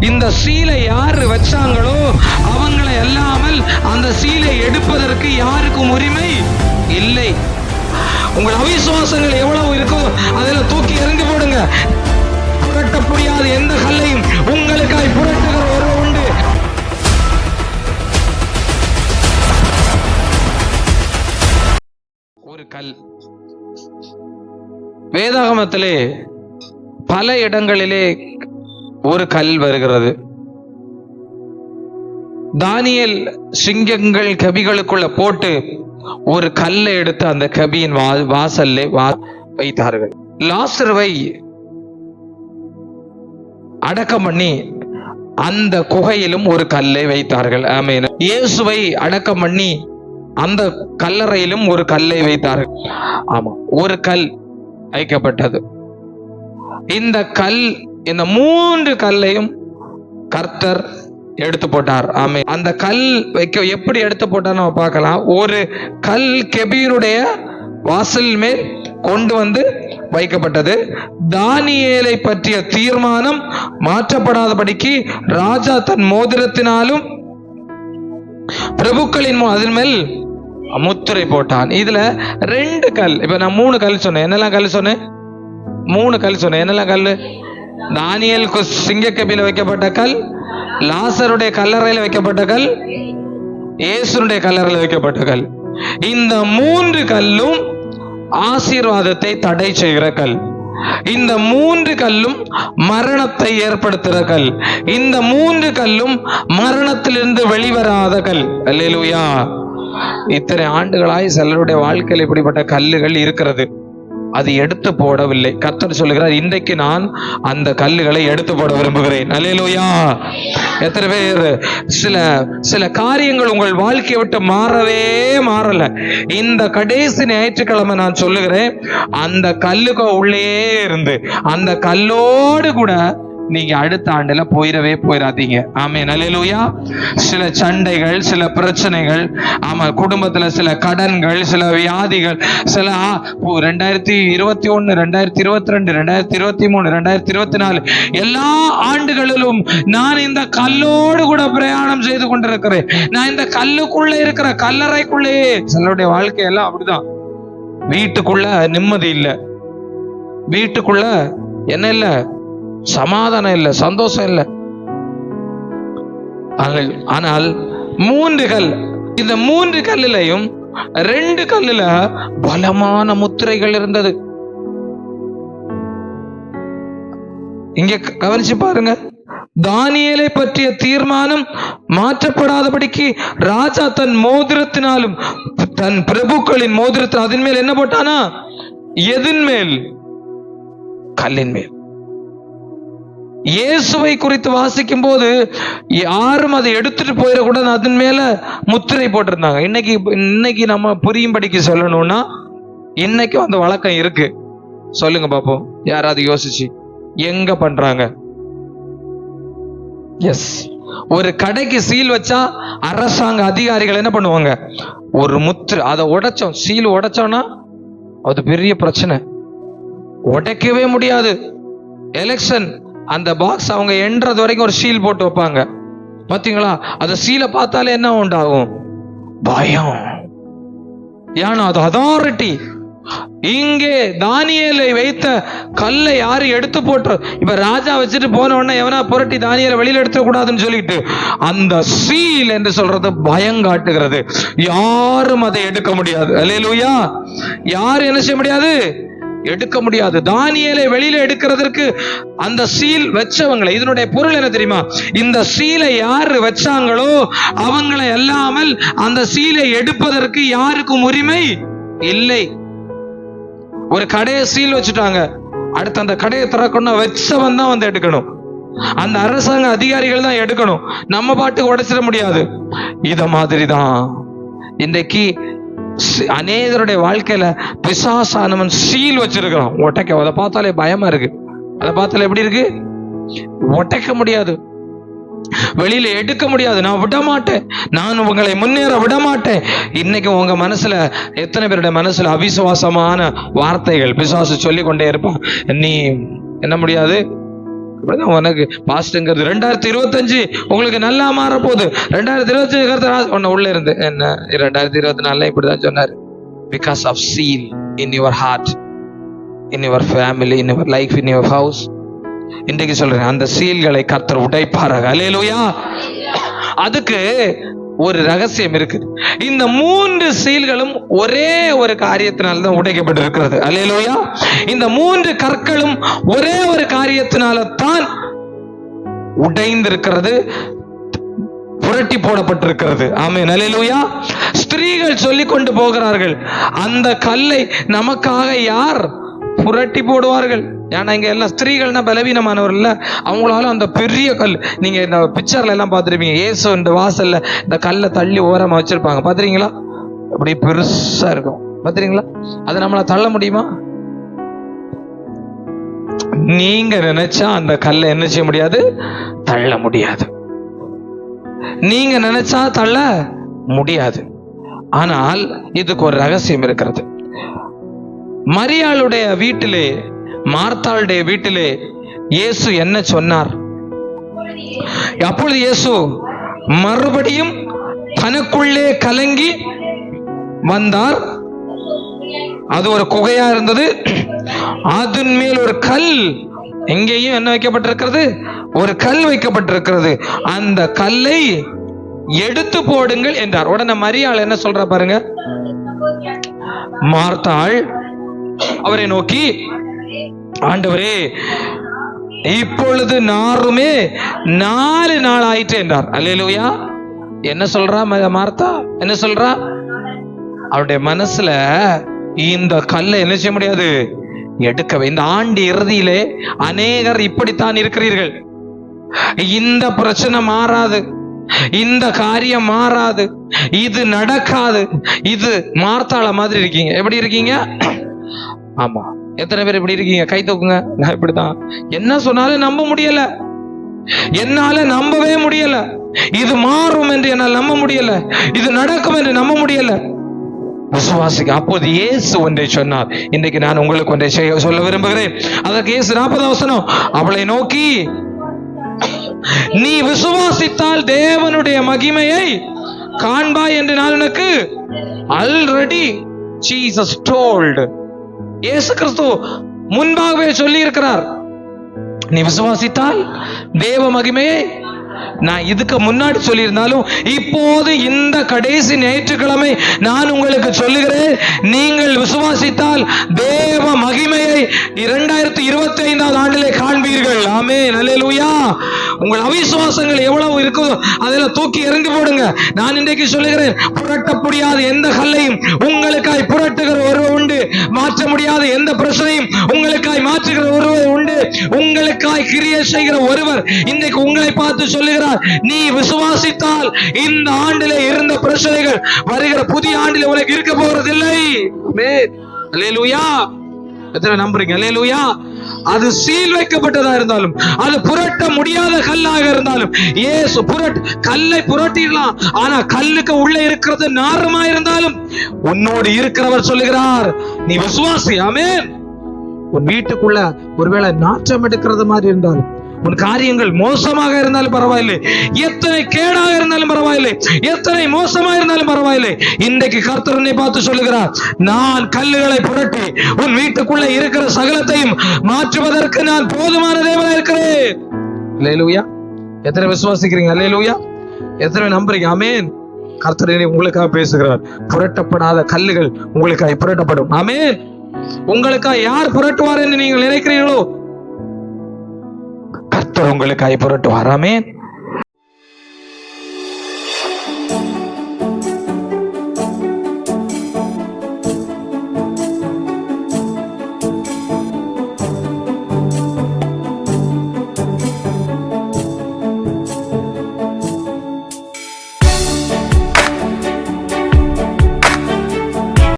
இந்த சீலை யார் வச்சாங்களோ அவங்களை அல்லாமல் அந்த சீலை எடுப்பதற்கு யாருக்கும் உரிமை இல்லை. உங்கள் அவிசுவாசங்கள் எவ்வளவு இருக்கோ அதில் தூக்கி எறிந்து போடுங்க. புரட்ட முடியாத எந்த கல்லையும் உங்களுக்காய் புரட்டுகிற ஒரு உண்டு. ஒரு கல். வேதாகமத்திலே பல இடங்களிலே ஒரு கல் வருகிறது. தானியல் சிங்கங்கள் கபிகளுக்குள்ள போட்டு ஒரு கல்லை எடுத்து அந்த கபியின் வா வாசல்ல வா வைத்தார்கள். லாசருவை அடக்கம் பண்ணி அந்த குகையிலும் ஒரு கல்லை வைத்தார்கள். ஆமென். இயேசுவை அடக்கம் பண்ணி அந்த கல்லறையிலும் ஒரு கல்லை வைத்தார்கள். ஆமா ஒரு கல் வைக்கப்பட்டது. இந்த கல் இந்த மூன்று கல்லையும் கர்த்தர் எடுத்து போட்டார். ஆமே அந்த கல் வைக்க எப்படி எடுத்து போட்டார் நம்ம பார்க்கலாம். ஒரு கல் கெபீருடைய வாசல் மேல் கொண்டு வந்து வைக்கப்பட்டது. தானியேலை பற்றிய தீர்மானம் மாற்றப்படாதபடிக்கு ராஜா தன் மோதிரத்தினாலும் பிரபுக்களின் அதன் மேல் முத்திரை போட்டான். இதுல ரெண்டு கல். இப்ப நான் மூணு கல் சொன்னேன். என்னெல்லாம் கல் சொன்னேன்? மூணு கல் சொன்னேன். என்னெல்லாம் கல் தானியல் சிங்கக்கபில வைக்கப்பட்ட கல் லாசருடைய கல்லறையில் வைக்கப்பட்ட கல் இயேசுனுடைய கல்லறையில் வைக்கப்பட்ட கல். இந்த மூன்று கல்லும் ஆசீர்வாதத்தை தடை செய்கிற கல். இந்த மூன்று கல்லும் மரணத்தை ஏற்படுத்துகிற கல். இந்த மூன்று கல்லும் மரணத்திலிருந்து வெளிவராத கல். அல்லேலூயா. இத்தனை ஆண்டுகளாய் சிலருடைய வாழ்க்கையில் இப்படிப்பட்ட கல்லுகள் இருக்கிறது. அது எடுத்து போடவில்லை. கத்தர் சொல்லுகிறார் இன்றைக்கு நான் அந்த கல்லுகளை எடுத்து போட விரும்புகிறேன். அலையலோயா எத்தனை பேர் சில சில காரியங்கள் உங்கள் வாழ்க்கையை விட்டு மாறவே மாறல. இந்த கடைசி ஞாயிற்றுக்கிழமை நான் சொல்லுகிறேன் அந்த கல்லுக்கு உள்ளே இருந்து அந்த கல்லோடு கூட நீங்க அடுத்த ஆண்டுல போயிடவே போயிடாதீங்க. ஆமே நல்லூயா சில சண்டைகள் சில பிரச்சனைகள் ஆமா குடும்பத்துல சில கடன்கள் சில வியாதிகள் சில ரெண்டாயிரத்தி இருபத்தி ஒண்ணு ரெண்டாயிரத்தி இருபத்தி ரெண்டு ரெண்டாயிரத்தி இருபத்தி மூணு ரெண்டாயிரத்தி இருபத்தி நாலு எல்லா ஆண்டுகளிலும் நான் இந்த கல்லோடு கூட பிரயாணம் செய்து கொண்டிருக்கிறேன். நான் இந்த கல்லுக்குள்ள இருக்கிற கல்லறைக்குள்ளே. சிலருடைய வாழ்க்கையெல்லாம் அப்படிதான். வீட்டுக்குள்ள நிம்மதி இல்லை. வீட்டுக்குள்ள என்ன இல்லை? சமாதானம் இல்லை சந்தோஷம் இல்லை. ஆனால் மூன்று கல் இந்த மூன்று கல்லிலையும் ரெண்டு கல்லுல பலமான முத்திரைகள் இருந்தது. இங்க கவனிச்சு பாருங்க. தானியலை பற்றிய தீர்மானம் மாற்றப்படாதபடிக்கு ராஜா தன் மோதிரத்தினாலும் தன் பிரபுக்களின் மோதிரத்தின் அதன் மேல் என்ன போட்டானா? எதின் மேல்? கல்லின் மேல். இயேசுவை குறித்து வாசிக்கும் போது யாரும் அதை எடுத்துட்டு போயிடக்கூடாது அதன் மேல முத்திரை போட்டிருந்தாங்க. இன்னைக்கு இன்னைக்கு நம்ம புரியும்படிக்கு சொல்லணும்னா இன்னைக்கும் அந்த வழக்கம் இருக்கு. சொல்லுங்க பாப்போம். யாராவது யோசிச்சு எங்க பண்றாங்க? எஸ் ஒரு கடைக்கு சீல் வச்சா அரசாங்க அதிகாரிகள் என்ன பண்ணுவாங்க? ஒரு முத்திரை அதை உடைச்சோம். சீல் உடைச்சோம்னா அது பெரிய பிரச்சனை. உடைக்கவே முடியாது. எலெக்ஷன் அந்த பாக்ஸ் அவங்க எண்றது வரைக்கும் ஒரு சீல் போட்டு வைப்பாங்க. பாத்தீங்களா? அந்த சீலை பார்த்தாலே என்ன உண்டாகும்? பயம். ஏன்னா அது அதாரிட்டி இங்கே தானியலை வைத்த கல்லை யாரு எடுத்து போட்டு இப்ப ராஜா வச்சுட்டு போன உடனே எவனா புரட்டி தானியலை வெளியில எடுத்து கூடாதுன்னு சொல்லிட்டு அந்த சீல் என்று சொல்றது பயம் காட்டுகிறது. யாரும் அதை எடுக்க முடியாது. அல்லேலூயா யாரும் என்ன செய்ய முடியாது? எடுக்க முடியாது. தானியலை வெளியில எடுக்கிறதற்கு அந்த சீல் வச்சவங்களை இதனுடைய பொருள் என்ன தெரியுமா? இந்த சீலை யாரு வச்சாங்களோ அவங்களை அல்லாமல் அந்த சீலை எடுப்பதற்கு யாருக்கும் உரிமை இல்லை. ஒரு கடையை சீல் வச்சுட்டாங்க. அடுத்து அந்த கடையை திறக்கணும் வச்சவன் தான் வந்து எடுக்கணும். அந்த அரசாங்க அதிகாரிகள் தான் எடுக்கணும். நம்ம பாட்டுக்கு உடைச்சிட முடியாது. இத மாதிரி தான் இன்றைக்கு அநேகருடைய வாழ்க்கையில பிசாசானவன் சீல் வச்சிருக்கிறான். உடைக்க அதை பார்த்தாலே பயமா இருக்கு. அதை பார்த்தாலே எப்படி இருக்கு? உடைக்க முடியாது. வெளியில எடுக்க முடியாது. நான் விட மாட்டேன் நான் உங்களை முன்னேற விட மாட்டேன் இன்னைக்கு உங்க மனசுல எத்தனை பேருடைய மனசுல அவிசுவாசமான வார்த்தைகள் பிசாசு சொல்லி கொண்டே இருப்பான். நீ என்ன முடியாது? அப்படிதான் உனக்கு பாஸ்ட்ங்கிறது ரெண்டாயிரத்தி இருபத்தஞ்சு உங்களுக்கு நல்லா மாற போகுது ரெண்டாயிரத்தி இருபத்தஞ்சு கருத்து உன்ன உள்ள இருந்து என்ன? ரெண்டாயிரத்தி இருபத்தி நாலுல இப்படிதான் சொன்னாரு. Because of seal in your heart in your family in your life in your house இன்றைக்கு சொல்றேன் அந்த சீல்களை கர்த்தர் உடைப்பாராக. அலேலுயா அதுக்கு ஒரு ரகசியம் இருக்கு இந்த மூன்று சீல்களும் ஒரே ஒரு காரியத்தினால தான் உடைக்கப்பட்டிருக்கிறது. அல்லையிலோயா இந்த மூன்று கற்களும் ஒரே ஒரு காரியத்தினால தான் உடைந்திருக்கிறது புரட்டி போடப்பட்டிருக்கிறது. ஆமே அலேலுயா ஸ்திரீகள் சொல்லிக் கொண்டு போகிறார்கள் அந்த கல்லை நமக்காக யார் புரட்டி போடுவார்கள்? ஏன்னா இங்க எல்லாம் ஸ்திரீகள்னா பலவீனமானவர்கள் அவங்களால அந்த பெரிய கல் நீங்க இந்த பிக்சர்ல எல்லாம் பார்த்துருப்பீங்க. இயேசு இந்த வாசல்ல இந்த கல்லை தள்ளி ஓரமா வச்சிருப்பாங்க. பாத்துறீங்களா அப்படி பெருசா இருக்கும். பார்த்துறீங்களா அதை நம்மளை தள்ள முடியுமா? நீங்க நினைச்சா அந்த கல்லை என்ன செய்ய முடியாது? தள்ள முடியாது. நீங்க நினைச்சா தள்ள முடியாது. ஆனால் இதுக்கு ஒரு ரகசியம் இருக்கிறது. மரியாளுடைய வீட்டிலே மார்த்தாளுடைய வீட்டிலே இயேசு என்ன சொன்னார்? அப்பொழுது இயேசு மறுபடியும் தனக்குள்ளே கலங்கி வந்தார். அது ஒரு குகையா இருந்தது. அதன் மேல் ஒரு கல் எங்கேயும் என்ன வைக்கப்பட்டிருக்கிறது? ஒரு கல் வைக்கப்பட்டிருக்கிறது. அந்த கல்லை எடுத்து போடுங்கள் என்றார். உடனே மரியாள் என்ன சொல்ற பாருங்க? மார்த்தாள் அவரை நோக்கி ஆண்டவரே இப்பொழுது நாருமே நாலு நாள் ஆயிற்று என்றார். அல்லேலூயா. என்ன சொல்றா ம- மார்த்தா? என்ன சொல்றா? அவருடைய மனசுல இந்த கல்லை என்ன செய்ய முடியாது? எடுக்கவே இந்த ஆண்டு இறுதியிலே அநேகர் இப்படித்தான் இருக்கிறீர்கள். இந்த பிரச்சனை மாறாது. இந்த காரியம் மாறாது. இது நடக்காது. இது மார்த்தாள மாதிரி இருக்கீங்க. எப்படி இருக்கீங்க? ஆமா. எத்தனை பேர் இப்படி இருக்கீங்க? கை தூக்குங்க. நான் இப்படிதான் என்ன சொன்னாலும் நம்ப முடியல. என்னால நம்பவே முடியல. இது மாறும் என்று என்னால் நம்ப முடியல. இது நடக்கும் என்று நம்ப முடியல. விசுவாசிக்க அப்போது இயேசு ஒன்றை சொன்னார். இன்றைக்கு நான் உங்களுக்கு ஒன்றை செய்ய- சொல்ல விரும்புகிறேன். அதற்கு இயேசு நாற்பது வசனம் அவளை நோக்கி நீ விசுவாசித்தால் தேவனுடைய மகிமையை காண்பாய் என்று நான் உனக்கு ஆல்ரெடி ஜீசஸ் டோல்டு இயேசு கிறிஸ்து முன்பாகவே சொல்லி இருக்கிறார் நீ விசுவாசித்தால் தேவ மகிமையை நான் இதுக்கு முன்னாடி சொல்லியிருந்தாலும் இப்போது இந்த கடைசி ஞாயிற்றுக்கிழமை நான் உங்களுக்கு சொல்லுகிறேன் நீங்கள் விசுவாசித்தால் தேவ மகிமையை இரண்டாயிரத்தி இருபத்தி ஐந்தாவது ஆண்டிலே காண்பீர்கள். ஆமே நல்லேலூயா உங்கள் அவிசுவாசங்கள் எவ்வளவு இருக்குதோ அதெல்லாம் தூக்கி எறிந்து போடுங்க. நான் இன்றைக்கு சொல்லுகிறேன் புரட்ட முடியாத எந்த கல்லையும் உங்களுக்காய் மாற்ற முடியாத எந்த பிரச்சனையும் உங்களுக்காய் மாற்றுகிற ஒருவர் உண்டு. உங்களுக்காய் கிரியை செய்கிற ஒருவர் இன்றைக்கு உங்களை பார்த்து சொல்லுகிறார் நீ விசுவாசித்தால் இந்த ஆண்டிலே இருந்த பிரச்சனைகள் வருகிற புதிய ஆண்டிலே உனக்கு இருக்க போறதில்லை. எத்தனை நம்புறீங்க? அது சீல் வைக்கப்பட்டதா இருந்தாலும் அது புரட்ட முடியாத கல்லாக இருந்தாலும் ஏசு புரட் கல்லை புரட்டிடலாம். ஆனா கல்லுக்கு உள்ள இருக்கிறது நாரமா இருந்தாலும் உன்னோடு இருக்கிறவர் சொல்லுகிறார் நீ விசுவாசி உன் வீட்டுக்குள்ள ஒருவேளை நாற்றம் எடுக்கிறது மாதிரி இருந்தாலும் உன் காரியங்கள் மோசமாக இருந்தாலும் பரவாயில்லை. எத்தனை கேடாக இருந்தாலும் பரவாயில்லை. எத்தனை மோசமாக இருந்தாலும் பரவாயில்லை. இன்றைக்கு கர்த்தரனை பார்த்து சொல்லுகிறார் நான் கல்லுகளை புரட்டி உன் வீட்டுக்குள்ள இருக்கிற சகலத்தையும் மாற்றுவதற்கு நான் போதுமான தேவனா இருக்கிறேன். எத்தனை விசுவாசிக்கிறீங்க? லேலூயா எத்தனை நம்புறீங்க? அமேன் கர்த்தர் உங்களுக்காக பேசுகிறார். புரட்டப்படாத கல்லுகள் உங்களுக்காக புரட்டப்படும். ஆமே உங்களுக்காக யார் புரட்டுவார் என்று நீங்கள் நினைக்கிறீர்களோ? கர்த்தர் உங்களுக்காக புரட்டுவார். ஆமேன்.